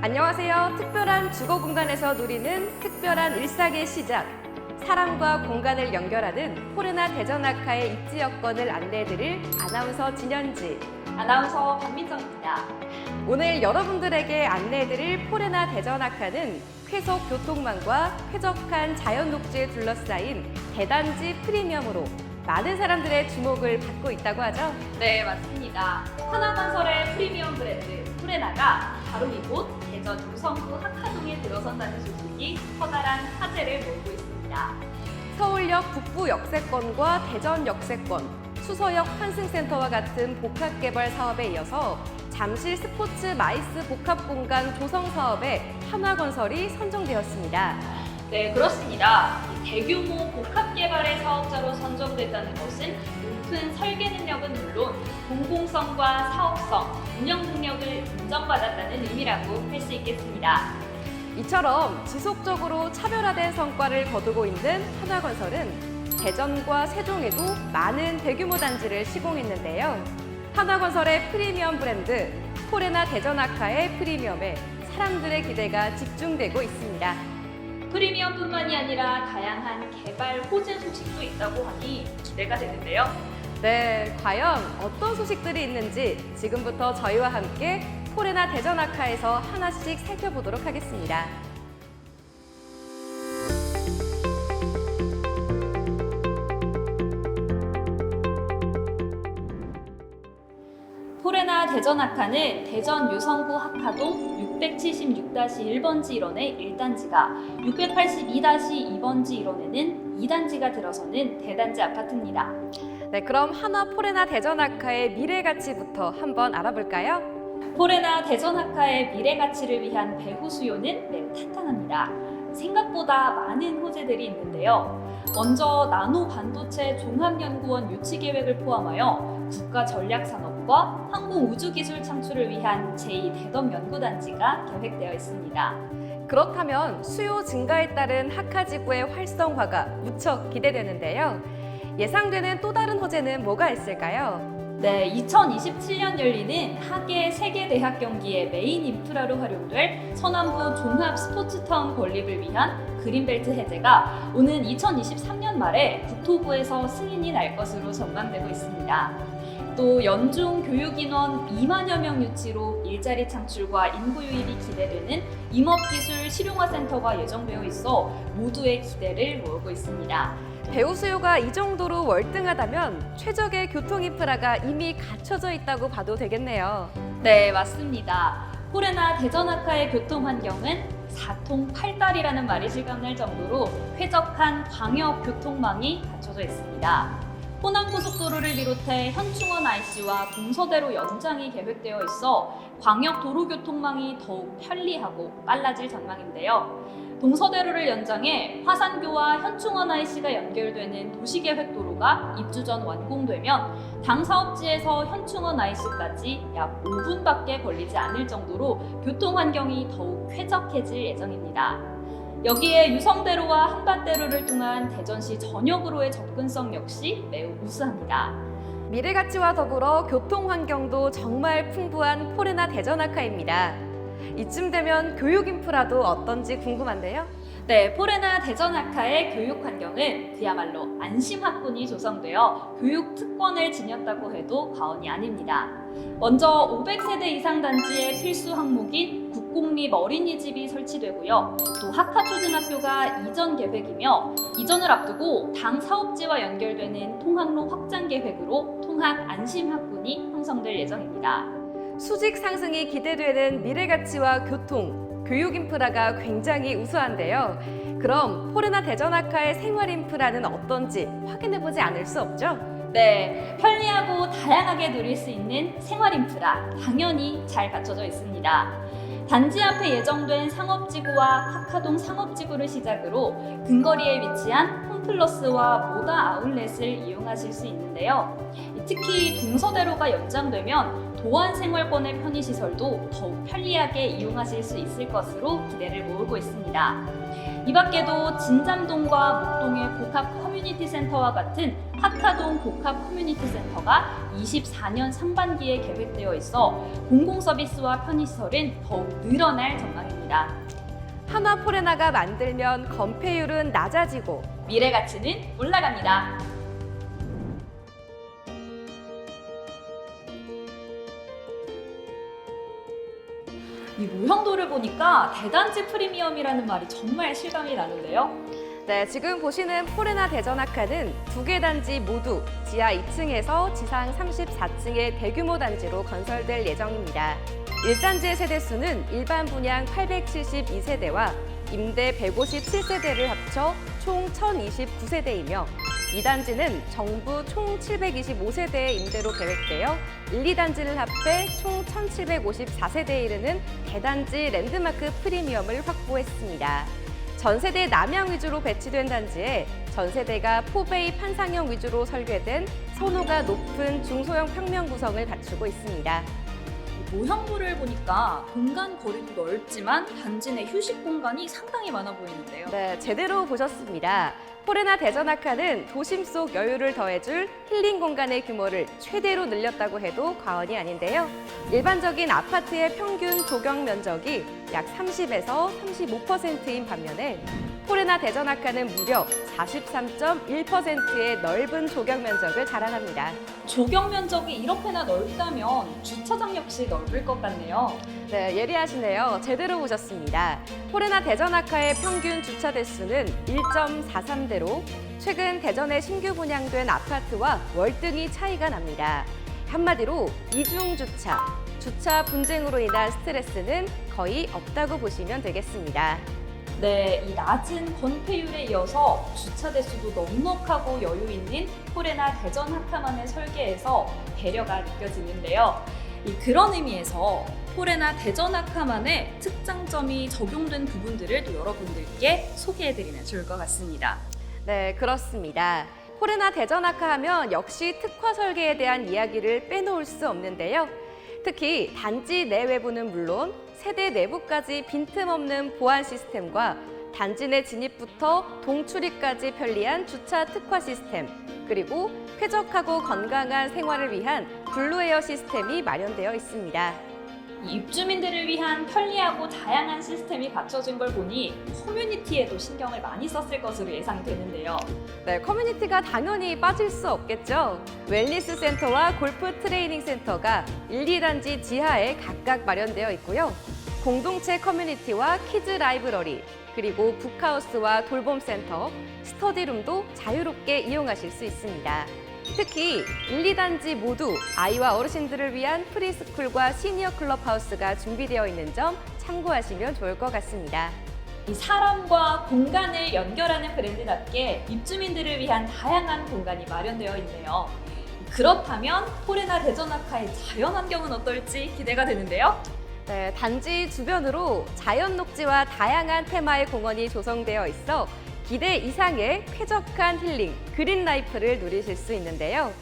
안녕하세요. 특별한 주거 공간에서 누리는 특별한 일상의 시작. 사람과 공간을 연결하는 포르나 대전아카의 입지 여건을 안내해드릴 아나운서 진현지. 아나운서 박민정입니다. 오늘 여러분들에게 안내해드릴 포레나 대전아카는 쾌속 교통망과 쾌적한 자연 녹지에 둘러싸인 대단지 프리미엄으로 많은 사람들의 주목을 받고 있다고 하죠. 네, 맞습니다. 하나건설의 프리미엄 브랜드 프레나가 바로 이곳 대전 유성구 학하동에 들어선다는 소식이 커다란 화제를 몰고 있습니다. 서울역 북부 역세권과 대전 역세권, 수서역 환승센터와 같은 복합 개발 사업에 이어서 잠실 스포츠 마이스 복합 공간 조성 사업에 한화건설이 선정되었습니다. 네, 그렇습니다. 이 대규모 복합 개발의 사업자로 선정됐다는 것은 높은 설계 능력은 물론 공공성과 사업성, 운영 능력을 인정받았다는 의미라고 할 수 있겠습니다. 이처럼 지속적으로 차별화된 성과를 거두고 있는 한화건설은 대전과 세종에도 많은 대규모 단지를 시공했는데요. 한화건설의 프리미엄 브랜드 포레나 대전아카의 프리미엄에 사람들의 기대가 집중되고 있습니다. 프리미엄뿐만이 아니라 다양한 개발 호재 소식도 있다고 하니 기대가 되는데요. 네, 과연 어떤 소식들이 있는지 지금부터 저희와 함께 포레나 대전 아카에서 하나씩 살펴보도록 하겠습니다. 포레나 대전학카는 대전 유성구 학하동 676-1번지 1원의 1단지가 682-2번지 1원에는 2단지가 들어서는 대단지 아파트입니다. 네, 그럼 하나 포레나 대전 아카의 미래 가치부터 한번 알아볼까요? 포레나 대전학카의 미래 가치를 위한 배후 수요는 매우 탄탄합니다. 생각보다 많은 호재들이 있는데요. 먼저 나노 반도체 종합연구원 유치 계획을 포함하여 국가 전략 산업 과 항공 우주 기술 창출을 위한 제2 대덤 연구단지가 계획되어 있습니다. 그렇다면 수요 증가에 따른 학하지구의 활성화가 무척 기대되는데요. 예상되는 또 다른 호재는 뭐가 있을까요? 네, 2027년 열리는 하계 세계대학 경기의 메인 인프라로 활용될 서남부 종합 스포츠타운 건립을 위한 그린벨트 해제가 오는 2023년 말에 국토부에서 승인이 날 것으로 전망되고 있습니다. 또 연중 교육인원 2만여 명 유치로 일자리 창출과 인구 유입이 기대되는 임업기술 실용화 센터가 예정되어 있어 모두의 기대를 모으고 있습니다. 배우 수요가 이 정도로 월등하다면 최적의 교통 인프라가 이미 갖춰져 있다고 봐도 되겠네요. 네, 맞습니다. 포레나 대전아카의 교통 환경은 사통 팔달이라는 말이 실감날 정도로 쾌적한 광역 교통망이 갖춰져 있습니다. 호남고속도로를 비롯해 현충원 IC와 동서대로 연장이 계획되어 있어 광역 도로교통망이 더욱 편리하고 빨라질 전망인데요. 동서대로를 연장해 화산교와 현충원 IC가 연결되는 도시계획 도로가 입주 전 완공되면 당 사업지에서 현충원 IC까지 약 5분밖에 걸리지 않을 정도로 교통 환경이 더욱 쾌적해질 예정입니다. 여기에 유성대로와 한밭대로를 통한 대전시 전역으로의 접근성 역시 매우 우수합니다. 미래 가치와 더불어 교통 환경도 정말 풍부한 포레나 대전 아카입니다. 이쯤 되면 교육 인프라도 어떤지 궁금한데요. 네, 포레나 대전 학카의 교육 환경은 그야말로 안심학군이 조성되어 교육 특권을 지녔다고 해도 과언이 아닙니다. 먼저 500세대 이상 단지의 필수 항목인 국공립 어린이집이 설치되고요. 또 학하초등학교가 이전 계획이며 이전을 앞두고 당 사업지와 연결되는 통학로 확장 계획으로 통학 안심학군이 형성될 예정입니다. 수직 상승이 기대되는 미래 가치와 교통, 교육 인프라가 굉장히 우수한데요. 그럼 포르나 대전아카의 생활 인프라는 어떤지 확인해 보지 않을 수 없죠? 네, 편리하고 다양하게 누릴 수 있는 생활 인프라 당연히 잘 갖춰져 있습니다. 단지 앞에 예정된 상업지구와 학하동 상업지구를 시작으로 근거리에 위치한 홈플러스와 모다 아울렛을 이용하실 수 있는데요. 특히 동서대로가 연장되면 도안 생활권의 편의시설도 더욱 편리하게 이용하실 수 있을 것으로 기대를 모으고 있습니다. 이 밖에도 진잠동과 목동의 복합 커뮤니티 센터와 같은 하카동 복합 커뮤니티 센터가 24년 상반기에 계획되어 있어 공공 서비스와 편의시설은 더욱 늘어날 전망입니다. 한화 포레나가 만들면 건폐율은 낮아지고 미래 가치는 올라갑니다. 이 모형도를 보니까 대단지 프리미엄이라는 말이 정말 실감이 나는데요. 네, 지금 보시는 포레나 대전아카는 두 개 단지 모두 지하 2층에서 지상 34층의 대규모 단지로 건설될 예정입니다. 1단지의 세대수는 일반 분양 872세대와 임대 157세대를 합쳐 총 1029세대이며 2단지는 정부 총 725세대의 임대로 계획되어 1, 2단지를 합해 총 1754세대에 이르는 대단지 랜드마크 프리미엄을 확보했습니다. 전세대 남향 위주로 배치된 단지에 전세대가 포베이 판상형 위주로 설계된 선호가 높은 중소형 평면 구성을 갖추고 있습니다. 모형도를 보니까 공간 거리도 넓지만 단지 내 휴식 공간이 상당히 많아 보이는데요. 네, 제대로 보셨습니다. 포레나 대전 아카는 도심 속 여유를 더해줄 힐링 공간의 규모를 최대로 늘렸다고 해도 과언이 아닌데요. 일반적인 아파트의 평균 조경 면적이 약 30에서 35%인 반면에 포레나 대전아카는 무려 43.1%의 넓은 조경 면적을 자랑합니다. 조경 면적이 이렇게나 넓다면 주차장 역시 넓을 것 같네요. 네, 예리하시네요. 제대로 보셨습니다. 포레나 대전아카의 평균 주차 대수는 1.43대로 최근 대전에 신규 분양된 아파트와 월등히 차이가 납니다. 한마디로 이중 주차, 주차 분쟁으로 인한 스트레스는 거의 없다고 보시면 되겠습니다. 네, 이 낮은 건폐율에 이어서 주차 대수도 넉넉하고 여유 있는 포레나 대전 하카만의 설계에서 배려가 느껴지는데요. 이 그런 의미에서 포레나 대전 하카만의 특장점이 적용된 부분들을 또 여러분들께 소개해드리면 좋을 것 같습니다. 네, 그렇습니다. 포레나 대전 아카 하면 역시 특화 설계에 대한 이야기를 빼놓을 수 없는데요. 특히 단지 내외부는 물론 세대 내부까지 빈틈없는 보안 시스템과 단지 내 진입부터 동출입까지 편리한 주차 특화 시스템, 그리고 쾌적하고 건강한 생활을 위한 블루에어 시스템이 마련되어 있습니다. 이 입주민들을 위한 편리하고 다양한 시스템이 갖춰진 걸 보니 커뮤니티에도 신경을 많이 썼을 것으로 예상이 되는데요. 네, 커뮤니티가 당연히 빠질 수 없겠죠. 웰니스 센터와 골프 트레이닝 센터가 1, 2단지 지하에 각각 마련되어 있고요. 공동체 커뮤니티와 키즈 라이브러리, 그리고 북하우스와 돌봄 센터, 스터디룸도 자유롭게 이용하실 수 있습니다. 특히 1, 2단지 모두 아이와 어르신들을 위한 프리스쿨과 시니어 클럽하우스가 준비되어 있는 점 참고하시면 좋을 것 같습니다. 이 사람과 공간을 연결하는 브랜드답게 입주민들을 위한 다양한 공간이 마련되어 있네요. 그렇다면 포레나 대전아카의 자연 환경은 어떨지 기대가 되는데요. 네, 단지 주변으로 자연 녹지와 다양한 테마의 공원이 조성되어 있어 기대 이상의 쾌적한 힐링, 그린 라이프를 누리실 수 있는데요.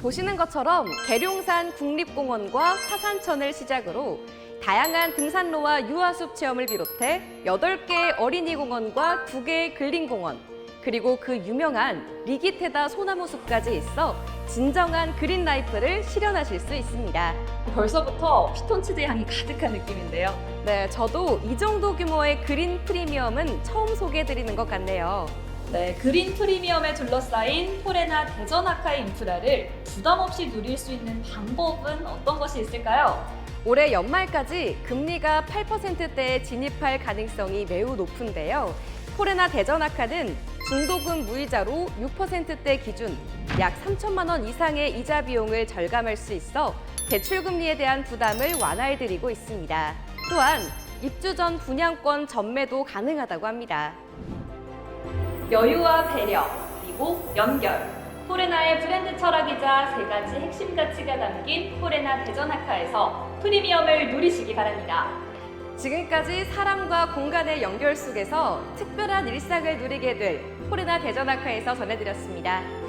보시는 것처럼 계룡산 국립공원과 화산천을 시작으로 다양한 등산로와 유아숲 체험을 비롯해 8개의 어린이 공원과 2개의 근린 공원, 그리고 그 유명한 리기테다 소나무 숲까지 있어 진정한 그린 라이프를 실현하실 수 있습니다. 벌써부터 피톤치드 향이 가득한 느낌인데요. 네, 저도 이 정도 규모의 그린 프리미엄은 처음 소개해드리는 것 같네요. 네, 그린 프리미엄에 둘러싸인 포레나 대전 아카의 인프라를 부담 없이 누릴 수 있는 방법은 어떤 것이 있을까요? 올해 연말까지 금리가 8%대에 진입할 가능성이 매우 높은데요. 포레나 대전 아카는 중도금 무이자로 6%대 기준 약 3천만 원 이상의 이자 비용을 절감할 수 있어 대출 금리에 대한 부담을 완화해드리고 있습니다. 또한 입주 전 분양권 전매도 가능하다고 합니다. 여유와 배려, 그리고 연결. 포레나의 브랜드 철학이자 세 가지 핵심 가치가 담긴 포레나 대전아카에서 프리미엄을 누리시기 바랍니다. 지금까지 사람과 공간의 연결 속에서 특별한 일상을 누리게 될 포레나 대전아카에서 전해드렸습니다.